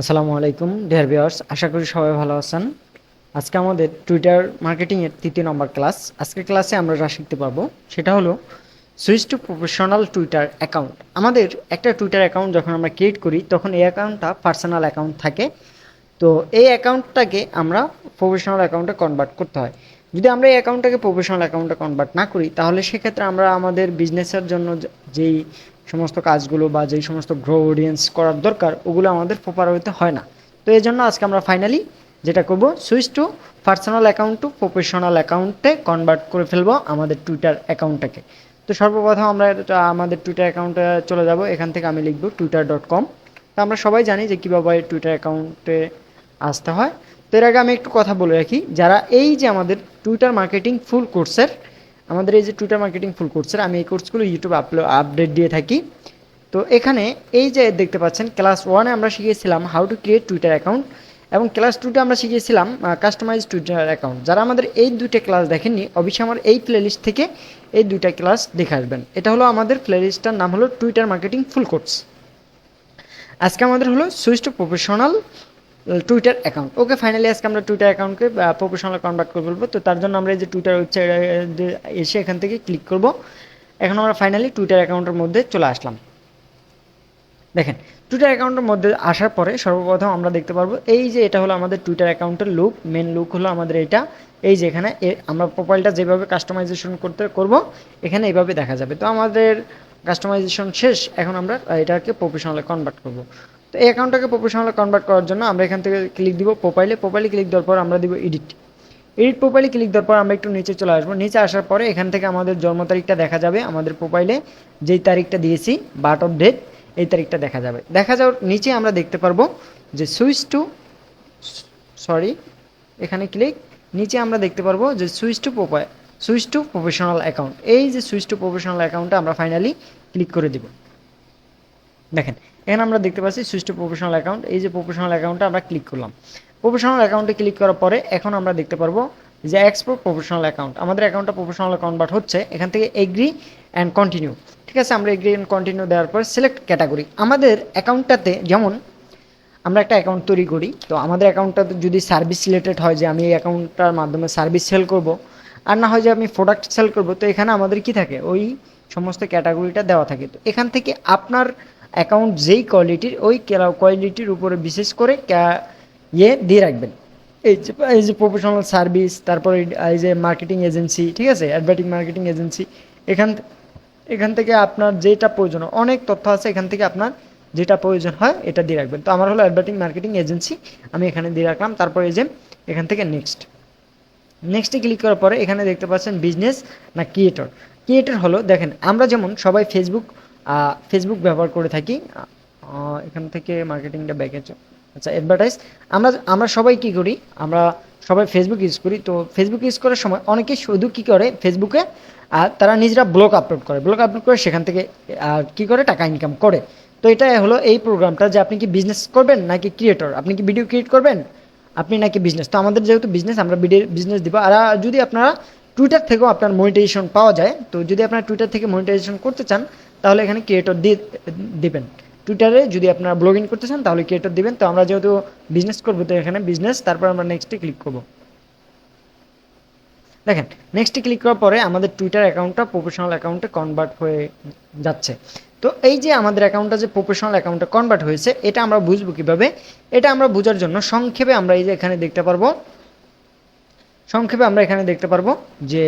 আসসালামু আলাইকুম dear viewers আশা করি সবাই ভালো আছেন। আজকে আমাদের টুইটার মার্কেটিংয়ের তৃতীয় নম্বর ক্লাস আজকের ক্লাসে আমরা যা শিখতে পারব, সেটা হলো switch to professional Twitter account আমাদের একটা টুইটার অ্যাকাউন্ট যখন আমরা ক্রিয়েট করি, তখন এই অ্যাকাউন্টটা পার্সোনাল অ্যাকাউন্ট থাকে। তো এই অ্যাকাউন্টটাকে আমরা প্রফেশনাল অ্যাকাউন্টে কনভার্ট করতে হয়। যদি আমরা এই অ্যাকাউন্টটাকে প্রফেশনাল অ্যাকাউন্টে কনভার্ট না করি, তাহলে সেক্ষেত্রে আমরা আমাদের বিজনেসের জন্য যেই সমস্ত কাজগুলো বা যেই সমস্ত গ্রো অডিয়েন্স করার দরকার, ওগুলো আমাদের প্রপার হইতে হয় না। তো এই জন্য আজকে আমরা ফাইনালি যেটা করব switch to personal account to professional অ্যাকাউন্টে কনভার্ট করে ফেলব আমাদের টুইটার অ্যাকাউন্টটাকে তো সর্বপ্রথম আমরা আমাদের টুইটার অ্যাকাউন্টে চলে যাব, এখান থেকে আমি লিখব টুইটার ডট কম তো আমরা সবাই জানি যে কীভাবে টুইটার অ্যাকাউন্টে আসতে হয়। তো এর আগে আমি একটু কথা বলে রাখি, যারা এই যে আমাদের টুইটার মার্কেটিং ফুল কোর্সের আমাদের এই যে টুইটার মার্কেটিং ফুল কোর্সের আমি এই কোর্সগুলো ইউটিউবে আপলোড আপডেট দিয়ে থাকি। তো এখানে এই যে দেখতে পাচ্ছেন ক্লাস ওয়ানে আমরা শিখিয়েছিলাম how to create Twitter account এবং ক্লাস টুতে আমরা শিখিয়েছিলাম কাস্টমাইজ টুইটার অ্যাকাউন্ট যারা আমাদের এই দুইটা ক্লাস দেখেননি, অবশ্যই আমার এই প্লেলিস্ট থেকে এই দুইটা ক্লাস দেখে আসবেন। এটা হলো আমাদের প্লেলিস্টটার নাম হলো টুইটার মার্কেটিং ফুল কোর্স আজকে আমাদের হলো switch to professional Twitter account okay finally আজকে আমরা টুইটার অ্যাকাউন্টকে প্রফেশনাল কনভার্ট করে ফেলব তো তার জন্য আমরা এই যে টুইটার ওয়েবসাইট এসে এখান থেকে ক্লিক করব। এখন আমরা ফাইনালি টুইটার অ্যাকাউন্টের মধ্যে চলে আসলাম। দেখেন টুইটার অ্যাকাউন্টের মধ্যে আসার পরে সর্বপ্রথম আমরা দেখতে পারব, এই যে এটা হলো আমাদের টুইটার অ্যাকাউন্টের লুক মেন লুক হলো আমাদের এটা। এই যে এখানে আমরা প্রোফাইলটা যেভাবে কাস্টমাইজেশন করতে, করব, এখানে এইভাবে দেখা যাবে। তো আমাদের কাস্টমাইজেশন শেষ, এখন আমরা এটাকে প্রফেশনালে কনভার্ট করব। তো এই অ্যাকাউন্টটাকে প্রফেশনালে কনভার্ট করার জন্য আমরা এখান থেকে ক্লিক দিব প্রোফাইলে প্রোফাইলে ক্লিক দেওয়ার পর আমরা দিব এডিট এডিট প্রোফাইলে ক্লিক দেওয়ার পর আমরা একটু নিচে চলে আসব। নিচে আসার পরে এখান থেকে আমাদের জন্ম তারিখটা দেখা যাবে। আমাদের প্রোফাইলে যেই তারিখটা দিয়েছি বার্ট অফ ডেট এই তারিখটা দেখা যাবে। দেখা যাওয়ার নিচে আমরা দেখতে পারব যে সুইচ টু সরি এখানে ক্লিক নিচে আমরা দেখতে পারব যে switch to profile switch to professional account এই যে সুইচ টু প্রফেশনাল অ্যাকাউন্টটা আমরা ফাইনালি ক্লিক করে দিব। দেখেন এখানে আমরা দেখতে পাচ্ছি সুইচ টু প্রফেশনাল অ্যাকাউন্ট এই যে প্রফেশনাল অ্যাকাউন্টে আমরা ক্লিক করলাম। প্রফেশনাল অ্যাকাউন্টে ক্লিক করার পরে এখন আমরা দেখতে পারব যে এক্সপোর্ট প্রফেশনাল অ্যাকাউন্ট আমাদের অ্যাকাউন্টটা প্রফেশনাল কনভার্ট হচ্ছে, এখান থেকে এগ্রি অ্যান্ড কন্টিনিউ ঠিক আছে, আমরা এগ্রি অ্যান্ড কন্টিনিউ দেওয়ার পর সিলেক্ট ক্যাটাগরি আমাদের অ্যাকাউন্টটাতে যেমন আমরা একটা অ্যাকাউন্ট তৈরি করি, তো আমাদের অ্যাকাউন্টটা যদি সার্ভিস রিলেটেড হয় যে আমি এই অ্যাকাউন্টটার মাধ্যমে সার্ভিস সেল করব, আর না হয় যে আমি প্রোডাক্ট সেল করব, তো এখানে আমাদের কি থাকে? ওই সমস্ত ক্যাটাগরিটা দেওয়া থাকে। তো এখান থেকে আপনার অ্যাকাউন্ট যেই কোয়ালিটির ওই কোয়ালিটির উপরে বিশেষ করে ইয়ে দিয়ে রাখবেন। এই যে এই যে প্রফেশনাল সার্ভিস তারপরে এই যে মার্কেটিং এজেন্সি ঠিক আছে? অ্যাডভার্টিং মার্কেটিং এজেন্সি এখান এখান থেকে আপনার যেটা প্রয়োজন, অনেক তথ্য আছে, এখান থেকে আপনার যেটা প্রয়োজন হয়, এটা দিয়ে রাখবেন। তো আমার হলো অ্যাডভার্টিং মার্কেটিং এজেন্সি আমি এখানে দিয়ে রাখলাম। তারপরে এই যে, এখান থেকে নেক্সট নেক্সটে ক্লিক করার পরে এখানে দেখতে পাচ্ছেন বিজনেস না ক্রিয়েটর ক্রিয়েটর হলো, দেখেন, আমরা যেমন সবাই ফেসবুক ফেসবুক ব্যবহার করে থাকি। এখান থেকে মার্কেটিংটা ব্যাকে আচ্ছা অ্যাডভার্টাইজ আমরা আমরা সবাই কি করি? আমরা সবাই ফেসবুক ইউজ করি। তো ফেসবুক ইউজ করার সময় অনেকে শুধু কি করে? ফেসবুকে আর তারা নিজেরা ব্লগ আপলোড করে। ব্লগ আপলোড করে সেখান থেকে কি করে? টাকা ইনকাম করে। তো এটা হলো এই প্রোগ্রামটা যে আপনি কি বিজনেস করবেন নাকি ক্রিয়েটর আপনি কি ভিডিও ক্রিয়েট করবেন? আপনি নাকি বিজনেস তো আমাদের যেহেতু বিজনেস আমরা ভিডিও বিজনেস দিব। আর যদি আপনারা টুইটার থেকেও আপনার মনিটাইজেশন পাওয়া যায়, তো যদি আপনারা টুইটার থেকে মনিটাইজেশন করতে চান তাহলে এখানে ক্রিয়েটর দিয়ে দিবেন। টুইটারে যদি আপনারা ব্লগ করতে চান, তাহলে ক্রিয়েটর দিবেন। তো আমরা যেহেতু বিজনেস করব, তো এখানে বিজনেস তারপর আমরা নেক্সটে ক্লিক করব। দেখেন নেক্সটে ক্লিক করার পরে আমাদের টুইটার অ্যাকাউন্টটা প্রফেশনাল অ্যাকাউন্টে কনভার্ট হয়ে যাচ্ছে। তো এই যে আমাদের অ্যাকাউন্টটা যে প্রফেশনাল অ্যাকাউন্টে কনভার্ট হয়েছে, এটা আমরা বুঝব কীভাবে? এটা আমরা বোঝার জন্য সংক্ষেপে আমরা এই যে এখানে দেখতে পারব। সংক্ষেপে আমরা এখানে দেখতে পারব যে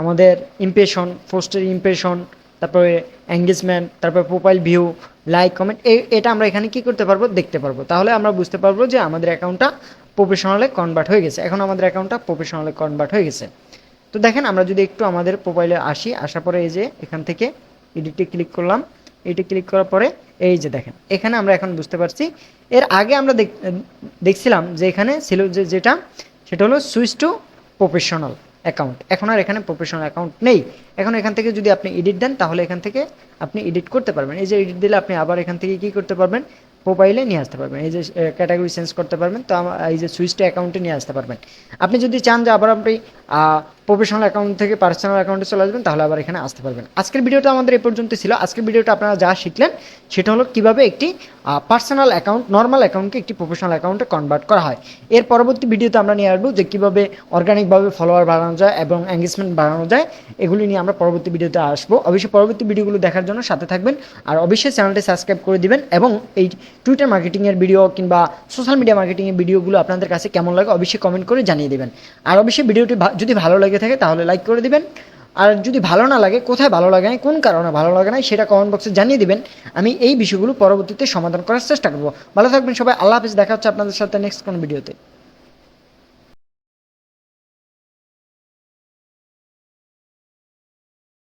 আমাদের ইমপ্রেশন পোস্টের ইমপ্রেশন তারপরে এঙ্গেজমেন্ট তারপরে প্রোফাইল ভিউ লাইক কমেন্ট এই এটা আমরা এখানে কি করতে পারব? দেখতে পারব। তাহলে আমরা বুঝতে পারব যে আমাদের অ্যাকাউন্টটা প্রফেশনালে কনভার্ট হয়ে গেছে। এখন আমাদের অ্যাকাউন্টটা প্রফেশনালে কনভার্ট হয়ে গেছে। তো দেখেন, আমরা যদি একটু আমাদের প্রোফাইলে আসি, আসার পরে এই যে এখান থেকে এডিটে ক্লিক করলাম। এটি ক্লিক করার পরে এই যে দেখেন, এখানে আমরা এখন বুঝতে পারছি। এর আগে আমরা দেখ- দেখছিলাম যে এখানে ছিল যে যেটা, সেটা হলো সুইচ টু প্রফেশনাল অ্যাকাউন্ট এখন আর এখানে প্রফেশনাল অ্যাকাউন্ট নেই। এখন এখান থেকে যদি আপনি এডিট দেন, তাহলে এখান থেকে আপনি এডিট করতে পারবেন। এই যে এডিট দিলে আপনি আবার এখান থেকে কি করতে পারবেন? প্রোফাইলে নিয়ে আসতে পারবেন। এই যে ক্যাটাগরি চেঞ্জ করতে পারবেন। তো এই যে সুইচটা অ্যাকাউন্টে নিয়ে আসতে পারবেন। আপনি যদি চান যে আবার আপনি প্রফেশনাল অ্যাকাউন্ট থেকে পার্সোনাল অ্যাকাউন্টে চলে আসবেন, তাহলে আবার এখানে আসতে পারবেন। আজকের ভিডিওটা আমাদের এ পর্যন্ত ছিল। আজকের ভিডিওটা আপনারা যা শিখলেন, সেটা হলো কীভাবে একটি পার্সোনাল অ্যাকাউন্ট নর্মাল অ্যাকাউন্টকে একটি প্রফেশনাল অ্যাকাউন্টে কনভার্ট করা হয়। এর পরবর্তী ভিডিওতে আমরা নিয়ে আসব যে কীভাবে অর্গানিকভাবে ফলোয়ার বাড়ানো যায় এবং এঙ্গেজমেন্ট বাড়ানো যায়, এগুলি নিয়ে আমরা পরবর্তী ভিডিওতে আসব। অবশ্যই পরবর্তী ভিডিওগুলো দেখার জন্য সাথে থাকবেন আর অবশ্যই চ্যানেলটি সাবস্ক্রাইব করে দিবেন এবং এই টুইটার মার্কেটিংয়ের ভিডিও কিংবা সোশ্যাল মিডিয়া মার্কেটিংয়ের ভিডিওগুলো আপনাদের কাছে কেমন লাগে অবশ্যই কমেন্ট করে জানিয়ে দেবেন। আর অবশ্যই ভিডিওটি যদি ভালো লেগে থাকে, তাহলে লাইক করে দিবেন। আর যদি ভালো না লাগে, কোথায় ভালো লাগে না কোন কারণে ভালো লাগে না সেটা কমেন্ট বক্সে জানিয়ে দিবেন। আমি এই বিষয়গুলো পরবর্তীতে সমাধান করার চেষ্টা করব। ভালো থাকবেন সবাই, আল্লাহ হাফিজ, দেখা হচ্ছে আপনাদের সাথে নেক্সট কোন ভিডিওতে